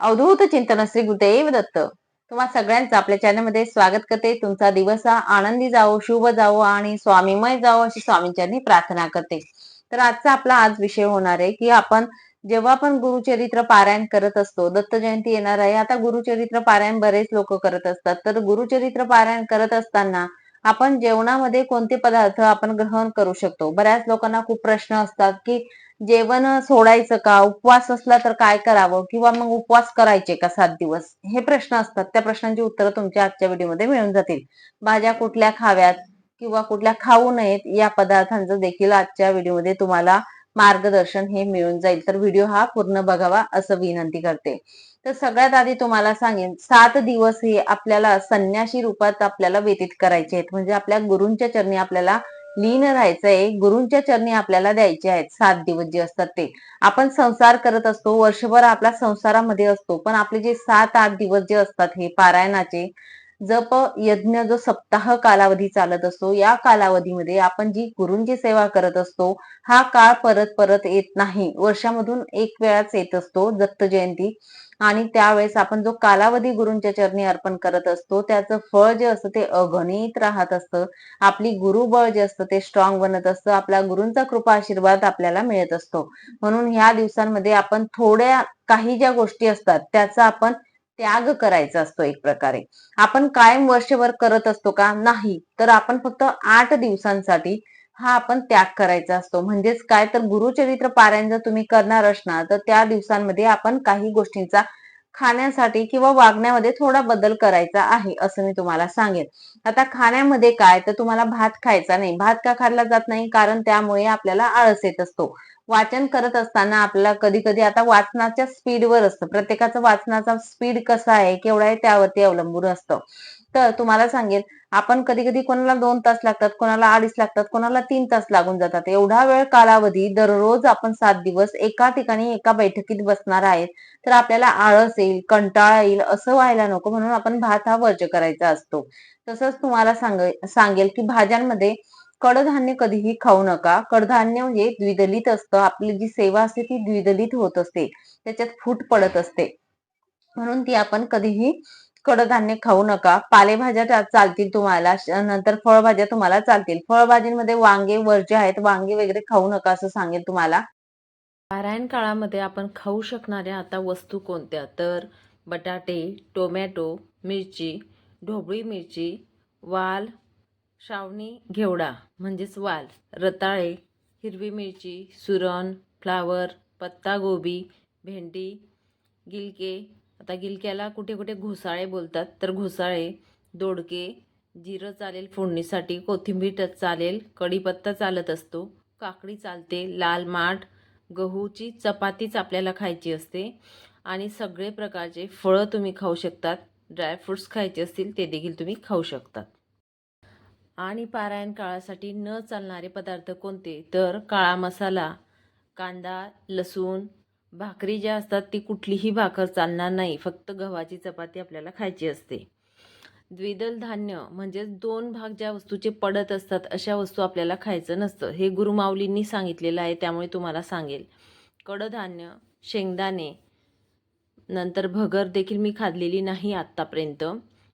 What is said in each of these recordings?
अवधूत चिंतन श्री गुरुदेव दत्त. तुम्हा सगळ्यांचं आपल्या चॅनलमध्ये स्वागत करते. तुमचा दिवस हा आनंदी जावो शुभ जावो आणि स्वामीमय जावो अशी स्वामींच्यांनी प्रार्थना करते. तर आजचा आपला आज विषय होणार आहे की आपण जेव्हा आपण गुरुचरित्र पारायण करत असतो दत्त जयंती येणार आहे. आता गुरुचरित्र पारायण बरेच लोक करत असतात. तर गुरुचरित्र पारायण करत असताना आपण जेवणामध्ये कोणते पदार्थ आपण ग्रहण करू शकतो? बऱ्याच लोकांना खूप प्रश्न असतात की जेवण सोडायचं का? उपवास असला तर काय करावं? किंवा मग उपवास करायचे का सात दिवस? हे प्रश्न असतात. त्या प्रश्नांची उत्तरं तुमच्या आजच्या व्हिडिओमध्ये मिळून जातील. भाज्या कुठल्या खाव्यात किंवा कुठल्या खाऊ नयेत या पदार्थांचं देखील आजच्या व्हिडिओमध्ये तुम्हाला मार्गदर्शन हे मिळून जाईल. तर व्हिडिओ हा पूर्ण बघावा असं विनंती करते. तर सगळ्यात आधी तुम्हाला सांगेन सात दिवस हे आपल्याला संन्याशी रूपात आपल्याला व्यतीत करायचे आहेत. म्हणजे आपल्या गुरूंच्या चरणी आपल्याला लीन राहायचंय. गुरुंच्या चरणी आपल्याला द्यायचे आहेत. सात दिवस जे असतात ते. आपण संसार करत असतो. वर्षभर आपल्या संसारामध्ये असतो. पण आपले जे सात आठ दिवस जे असतात हे पारायणाचे जप यज्ञ जो सप्ताह कालावधी चालत असतो या कालावधीमध्ये आपण जी गुरुंची सेवा करत असतो हा काळ परत परत येत नाही. वर्षामधून एक वेळाच येत असतो. दत्त जयंती. आणि त्यावेळेस आपण जो कालावधी गुरुंच्या चरणी अर्पण करत असतो त्याचं फळ जे असतं ते अगणित राहत असतं. आपली गुरुबळ जे असतं ते स्ट्रॉंग बनत असतं. आपल्या गुरूंचा कृपा आशीर्वाद आपल्याला मिळत असतो. म्हणून ह्या दिवसांमध्ये आपण थोड्या काही ज्या गोष्टी असतात त्याचा आपण त्याग करायचा असतो एक प्रकारे. आपण कायम वर्षभर करत असतो का? नाही. तर आपण फक्त आठ दिवसांसाठी हा आपण त्याग करायचा असतो. म्हणजेच काय तर गुरुचरित्र पारायण जर तुम्ही करणार असणार तर त्या दिवसांमध्ये आपण काही गोष्टींचा खाण्यासाठी किंवा वागण्यामध्ये थोडा बदल करायचा आहे असं मी तुम्हाला सांगेन. आता खाण्यामध्ये काय? तर तुम्हाला भात खायचा नाही. भात का खाल्ला जात नाही? कारण त्यामुळे आपल्याला आळस येत असतो. वाचन करत असताना आपल्याला कधी कधी आता वाचनाच्या स्पीडवर असतं. प्रत्येकाचं वाचनाचा स्पीड कसा आहे केवढा आहे त्यावरती अवलंबून असतं. तर तुम्हाला सांगेल आपण कधी कधी कोणाला दोन तास लागतात कोणाला अडीच लागतात कोणाला तीन तास लागून जातात. एवढा वेळ कालावधी दररोज आपण सात दिवस एका ठिकाणी एका बैठकीत बसणार आहेत तर आपल्याला आळस येईल कंटाळा येईल असं व्हायला नको म्हणून आपण भात हा वर्ज करायचा असतो. तसंच तुम्हाला सांग सांगेल की भाज्यांमध्ये कडधान्य कधीही खाऊ नका. कडधान्य हे द्विदलित असतं. आपली जी सेवा असते ती द्विदलित होत असते. त्याच्यात फूट पडत असते. म्हणून ती आपण कधीही कडधान्य खाऊ नका. पालेभाज्या चालतील तुम्हाला. नंतर फळभाज्या तुम्हाला चालतील. फळभाजीमध्ये वांगे वर्ज्य आहेत. वांगे वगैरे खाऊ नका असं सांगेल तुम्हाला. पारायण काळामध्ये आपण खाऊ शकणाऱ्या आता वस्तू कोणत्या? तर बटाटे टोमॅटो मिरची ढोबळी मिरची वाल श्रावणी घेवडा म्हणजेच वाल रताळे हिरवी मिरची सुरण फ्लावर पत्तागोबी भेंडी गिलके आता गिलक्याला कुठे कुठे घोसाळे बोलतात तर घोसाळे दोडके जिरं चालेल फोडणीसाठी कोथिंबीर चालेल कढीपत्ता चालत असतो काकडी चालते लाल माठ गहूची चपातीच आपल्याला खायची असते आणि सगळे प्रकारचे फळं तुम्ही खाऊ शकतात ड्रायफ्रूट्स खायचे असतील ते देखील तुम्ही खाऊ शकतात. आणि पारायण काळासाठी न चालणारे पदार्थ कोणते? तर काळा मसाला कांदा लसूण भाकरी ज्या असतात ती कुठलीही भाकर चालणार नाही. फक्त गव्हाची चपाती आपल्याला खायची असते. द्विदल धान्य म्हणजेच दोन भाग ज्या वस्तूचे पडत असतात अशा वस्तू आपल्याला खायचं नसतं. हे गुरुमाऊलींनी सांगितलेलं आहे त्यामुळे तुम्हाला सांगेल. कडधान्य शेंगदाणे नंतर भगर देखील मी खाल्लेली नाही आत्तापर्यंत.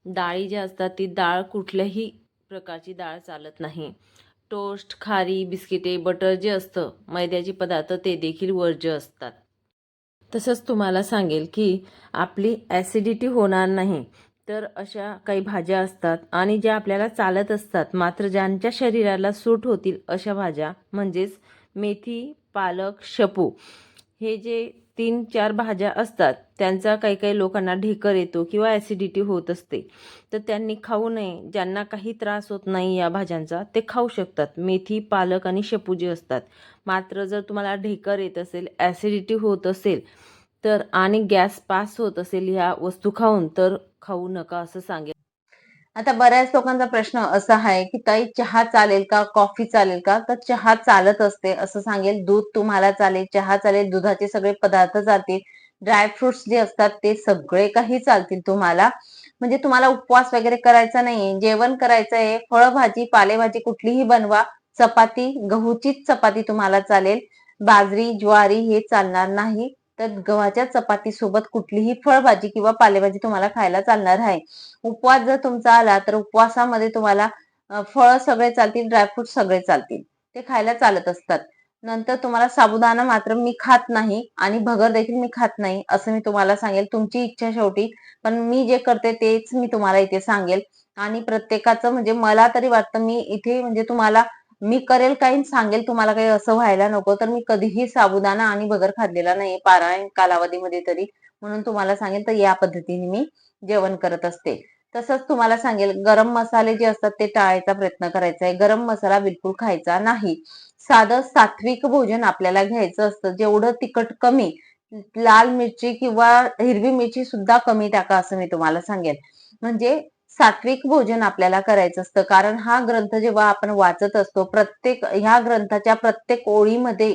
डाळी ज्या असतात ती डाळ कुठल्याही प्रकारची डाळ चालत नाही. टोस्ट खारी बिस्किटे बटर जे असतं मैद्याचे पदार्थ ते देखील वर्ज्य असतात. तसंच तुम्हाला सांगेल की आपली ॲसिडिटी होणार नाही. तर अशा काही भाज्या असतात आणि ज्या आपल्याला चालत असतात मात्र ज्यांच्या शरीराला सूट होतील अशा भाज्या म्हणजेच मेथी पालक शेपू हे जे तीन चार भाज्या असतात त्यांचा काही काही लोकांना ढेकर येतो किंवा ॲसिडिटी होत असते. तर त्यांनी खाऊ नये. ज्यांना काही त्रास होत नाही या भाज्यांचा ते खाऊ शकतात. मेथी पालक आणि शेपूजी असतात. मात्र जर तुम्हाला ढेकर येत असेल ॲसिडिटी होत असेल तर आणि गॅस पास होत असेल ह्या वस्तू खाऊन तर खाऊ नका असं सांगेल आता बऱ्याच लोकांचा प्रश्न असा आहे की ताई चहा चालेल का? कॉफी चालेल का? तर चहा चालत असते असं सांगेल. दूध तुम्हाला चालेल. चहा चालेल. दुधाचे सगळे पदार्थ चालतील. ड्रायफ्रुट्स जे असतात ते सगळे काही चालतील तुम्हाला. म्हणजे तुम्हाला उपवास वगैरे करायचा नाहीये. जेवण करायचं आहे फळभाजी पालेभाजी कुठलीही बनवा. चपाती गहूचीच चपाती तुम्हाला चालेल. बाजरी ज्वारी हे चालणार नाही. तर गव्हाच्या चपाती सोबत कुठलीही फळभाजी किंवा पालेभाजी तुम्हाला खायला चालणार आहे. उपवास जर तुमचा आला तर उपवासामध्ये तुम्हाला फळ सगळे चालतील ड्रायफ्रूट सगळे चालतील. ते खायला चालत असतात. नंतर तुम्हाला साबुदाणा मात्र मी खात नाही आणि भगर देखील मी खात नाही असं मी तुम्हाला सांगेल. तुमची इच्छा शेवटी पण मी जे करते तेच मी तुम्हाला इथे सांगेल. आणि प्रत्येकाचं म्हणजे मला तरी वाटतं मी इथे म्हणजे तुम्हाला मी करेल काही सांगेल तुम्हाला काही असं व्हायला नको तर मी कधीही साबुदाणा आणि भगर खाल्लेला नाही पारायण कालावधीमध्ये तरी. म्हणून तुम्हाला सांगेल तर या पद्धतीने मी जेवण करत असते. तसंच तुम्हाला सांगेल गरम मसाले जे असतात ते टाळायचा प्रयत्न करायचा आहे. गरम मसाला बिलकुल खायचा नाही. साधं सात्विक भोजन आपल्याला घ्यायचं असतं. जेवढं तिखट कमी लाल मिरची किंवा हिरवी मिरची सुद्धा कमी टाका असं मी तुम्हाला सांगेल. म्हणजे सात्विक भोजन आपल्याला करायचं असतं. कारण हा ग्रंथ जेव्हा आपण वाचत असतो प्रत्येक ह्या ग्रंथाच्या प्रत्येक ओळीमध्ये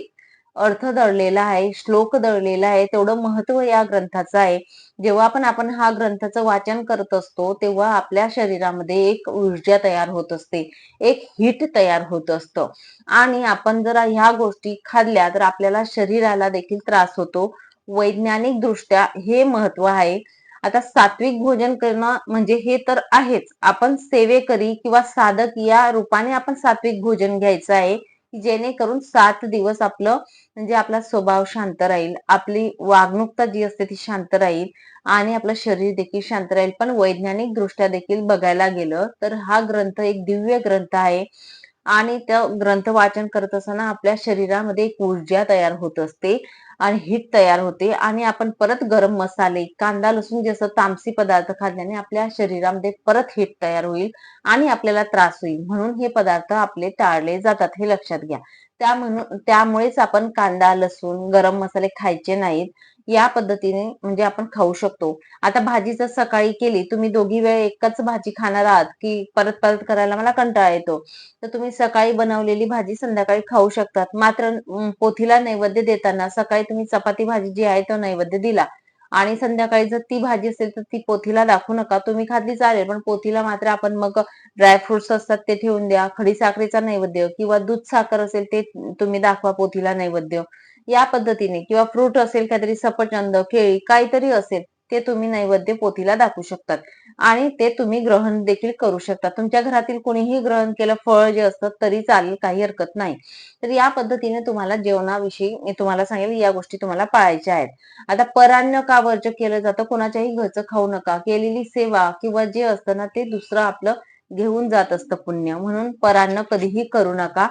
अर्थ दळलेला आहे श्लोक दळलेला आहे तेवढं महत्त्व या ग्रंथाचं आहे. जेव्हा पण आपण हा ग्रंथाचं वाचन करत असतो तेव्हा आपल्या शरीरामध्ये एक ऊर्जा तयार होत असते एक हिट तयार होत असतं. आणि आपण जर ह्या गोष्टी खाल्ल्या तर आपल्याला शरीराला देखील त्रास होतो. वैज्ञानिक दृष्ट्या हे महत्त्व आहे. आता सात्विक भोजन करणं म्हणजे हे तर आहेच. आपण सेवेकरी किंवा साधक या रूपाने आपण सात्विक भोजन घ्यायचं आहे जेणेकरून सात दिवस आपलं म्हणजे आपला स्वभाव शांत राहील आपली वागणूकता जी असते ती शांत राहील आणि आपलं शरीर देखील शांत राहील. पण वैज्ञानिक दृष्ट्या देखील बघायला गेलं तर हा ग्रंथ एक दिव्य ग्रंथ आहे आणि त्या ग्रंथ वाचन करत असताना आपल्या शरीरामध्ये एक ऊर्जा तयार होत असते. आणि हिट तयार होते. आणि आपण परत गरम मसाले कांदा लसूण जसं तामसी पदार्थ खाल्ल्याने आपल्या शरीरामध्ये परत हिट तयार होईल आणि आपल्याला त्रास होईल. म्हणून हे पदार्थ आपले टाळले जातात हे लक्षात घ्या. त्या म्हणून त्यामुळेच आपण कांदा लसूण गरम मसाले खायचे नाहीत. या पद्धतीने म्हणजे आपण खाऊ शकतो. आता भाजी जर सकाळी केली तुम्ही दोघी वेळ एकच भाजी खाणार आहात की परत परत करायला मला कंटाळा येतो. तर तुम्ही सकाळी बनवलेली भाजी संध्याकाळी खाऊ शकतात. मात्र पोथीला नैवेद्य देताना सकाळी तुम्ही चपाती भाजी जी आहे तो नैवेद्य दिला. आणि संध्याकाळी जर ती भाजी असेल तर ती पोथीला दाखवू नका. तुम्ही खाल्ली चालेल पण पोथीला मात्र आपण मग ड्रायफ्रुट्स असतात ते ठेवून द्या. खडी साखरेचा नैवेद्य किंवा दूध साखर असेल ते तुम्ही दाखवा पोथीला नैवेद्य. या पद्धतीने किंवा फ्रूट असेल काहीतरी सफरचंद केळी काहीतरी असेल ते तुम्ही नैवेद्य पोथीला दाखवू शकतात. आणि ते तुम्ही ग्रहण देखील करू शकता. तुमच्या घरातील कोणीही ग्रहण केलं फळ जे असतं तरी चालेल काही हरकत नाही. तर या पद्धतीने तुम्हाला जेवणाविषयी मी तुम्हाला सांगेल या गोष्टी तुम्हाला पाळायच्या आहेत. आता परान्न का वर्ज केलं जातं? कोणाच्याही घरचं खाऊ नका. केलेली सेवा किंवा जे असतं ना ते दुसरं आपलं घेऊन जात असतं पुण्य. म्हणून परान्न कधीही करू नका.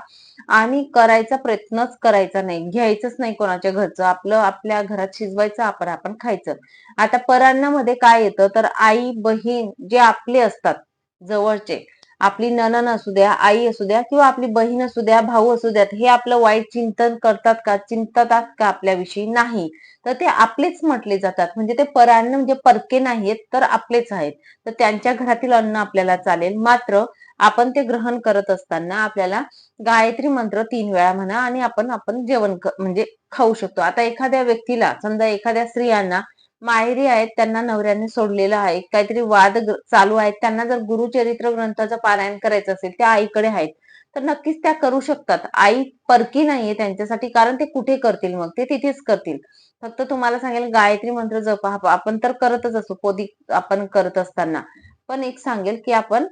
आणि करायचा प्रयत्नच करायचा नाही. घ्यायचंच नाही कोणाच्या घरचं. आपलं आपल्या घरात शिजवायचं आपण आपण खायचं. आता परान्नामध्ये काय येतं? तर आई बहीण जे आपले असतात जवळचे आपली ननन असू द्या आई असू द्या किंवा आपली बहीण असू द्या भाऊ असू द्यात हे आपलं वाईट चिंतन करतात का चिंततात का आपल्याविषयी? नाही. तर ते आपलेच म्हटले जातात. म्हणजे ते परान्न म्हणजे परके नाहीयेत तर आपलेच आहेत. तर त्यांच्या घरातील अन्न आपल्याला चालेल. मात्र आपण ते ग्रहण करत असताना आपल्याला गायत्री मंत्र तीन वेळा म्हणा आणि आपण आपण जेवण म्हणजे खाऊ शकतो. आता एखाद्या व्यक्तीला समजा एखाद्या स्त्रियांना माहेरी आहेत त्यांना नवऱ्याने सोडलेलं आहे. काहीतरी वाद चालू आहेत. त्यांना जर गुरुचरित्र ग्रंथाचं पारायण करायचं असेल त्या आईकडे आहेत तर नक्कीच त्या करू शकतात. आई परकी नाहीये त्यांच्यासाठी कारण ते कुठे करतील मग? ते तिथेच करतील. फक्त तुम्हाला सांगेल गायत्री मंत्र जप आपण तर करतच असतो पोदी आपण करत असताना. पण एक सांगेल की आपण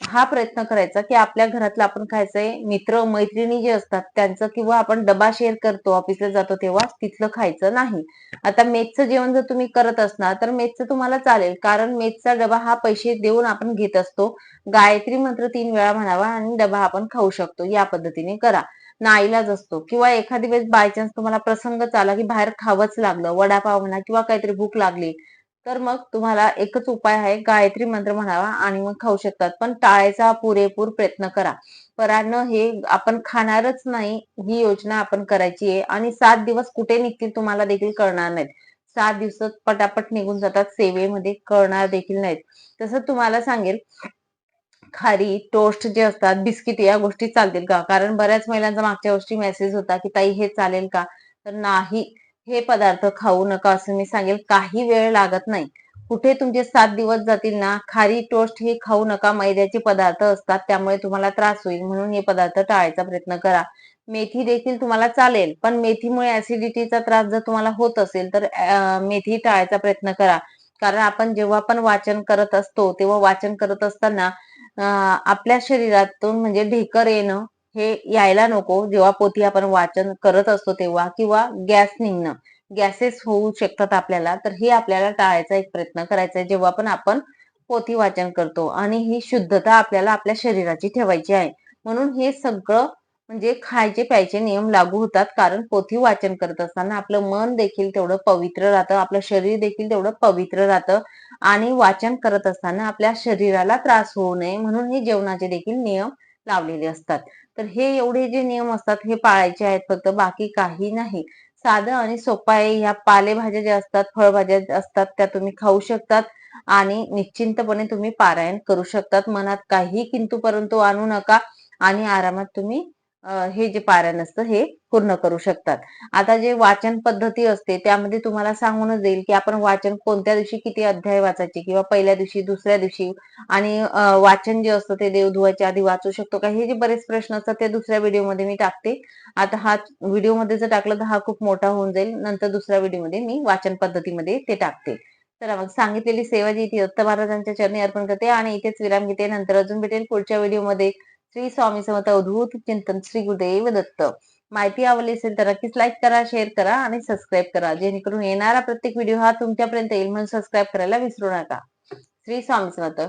हा प्रयत्न करायचा की आपल्या घरातलं आपण खायचंय. मित्र मैत्रिणी जे असतात त्यांचं किंवा आपण डबा शेअर करतो ऑफिसला जातो तेव्हा तिथलं खायचं नाही. आता मेथचं जेवण जर तुम्ही करत असणार तर मेथचं तुम्हाला चालेल. कारण मेथचा डबा हा पैसे देऊन आपण घेत असतो. गायत्री मंत्र तीन वेळा म्हणावा आणि डबा आपण खाऊ शकतो. या पद्धतीने करा. नाईलाज असतो. किंवा एखादी वेळेस बायचान्स तुम्हाला प्रसंग आला की बाहेर खावंच लागलं. वडापाव म्हणा किंवा काहीतरी भूक लागली तर मग तुम्हाला एकच उपाय आहे गायत्री मंत्र म्हणावा आणि मग खाऊ शकतात. पण टाळायचा पुरेपूर प्रयत्न करा. परान्न हे आपण खाणारच नाही ही योजना आपण करायची आहे आणि सात दिवस कुठे निघतील तुम्हाला देखील कळणार नाहीत. सात दिवसात पटापट निघून जातात सेवेमध्ये कळणार देखील नाहीत. तसं तुम्हाला सांगेल खारी टोस्ट जे असतात बिस्किट या गोष्टी चालतील का? कारण बऱ्याच महिलांचा मागच्या वर्षी मेसेज होता की ताई हे चालेल का? तर नाही. हे पदार्थ खाऊ नका असं मी सांगेल. काही वेळ लागत नाही. कुठे तुमचे सात दिवस जातील ना खारी टोस्ट हे खाऊ नका. मैद्याचे पदार्थ असतात त्यामुळे तुम्हाला त्रास होईल. म्हणून हे पदार्थ टाळायचा प्रयत्न करा. मेथी देखील तुम्हाला चालेल पण मेथीमुळे ऍसिडिटीचा त्रास जर तुम्हाला होत असेल तर मेथी टाळायचा प्रयत्न करा. कारण आपण जेव्हा पण वाचन करत असतो तेव्हा वाचन करत असताना आपल्या शरीरातून म्हणजे ढेकर येणं हे यायला नको. जेव्हा पोथी आपण वाचन करत असतो तेव्हा किंवा गॅस निघणं. गॅसेस होऊ शकतात आपल्याला तर हे आपल्याला टाळायचा एक प्रयत्न करायचा आहे. जेव्हा पण आपण पोथी वाचन करतो आणि ही शुद्धता आपल्याला आपल्या शरीराची ठेवायची आहे. म्हणून हे सगळं म्हणजे खायचे प्यायचे नियम लागू होतात. कारण पोथी वाचन करत असताना आपलं मन देखील तेवढं पवित्र राहतं. आपलं शरीर देखील तेवढं पवित्र राहतं. आणि वाचन करत असताना आपल्या शरीराला त्रास होऊ नये. म्हणून हे जेवणाचे देखील नियम लावलेले असतात. तर हे एवढे जे नियम असतात हे पाळायचे आहेत फक्त बाकी काही नाही. साधं आणि सोपा आहे ह्या पालेभाज्या ज्या असतात फळभाज्या ज्या असतात त्या तुम्ही खाऊ शकतात आणि निश्चिंतपणे तुम्ही पारायण करू शकतात. मनात काही किंतु परंतु आणू नका आणि आरामात तुम्ही हे जे पारायण असतं हे पूर्ण करू शकतात. आता जे वाचन पद्धती असते त्यामध्ये तुम्हाला सांगूनच देईल की आपण वाचन कोणत्या दिवशी किती अध्याय वाचायचे किंवा पहिल्या दिवशी दुसऱ्या दिवशी आणि वाचन जे असतं ते देवधुवाच्या आधी वाचू शकतो का? हे जे बरेच प्रश्न असतात ते दुसऱ्या व्हिडिओमध्ये मी टाकते. आता हा व्हिडिओमध्ये जर टाकलं तर हा खूप मोठा होऊन जाईल. नंतर दुसऱ्या व्हिडिओमध्ये मी वाचन पद्धतीमध्ये ते टाकते. तर मग सांगितलेली सेवा जी ती दत्त महाराजांच्या चरणी अर्पण करते आणि इथेच विराम घेते. नंतर अजून भेटेल पुढच्या व्हिडिओमध्ये. श्री स्वामी समर्थ अवधूत चिंतन श्री गुरुदेव दत्त. माहिती आवडली असेल तर नक्कीच लाईक करा शेअर करा आणि सबस्क्राईब करा. जेणेकरून येणारा प्रत्येक व्हिडिओ हा तुमच्यापर्यंत येईल म्हणून सबस्क्राईब करायला विसरू नका. श्री स्वामी समर्थ.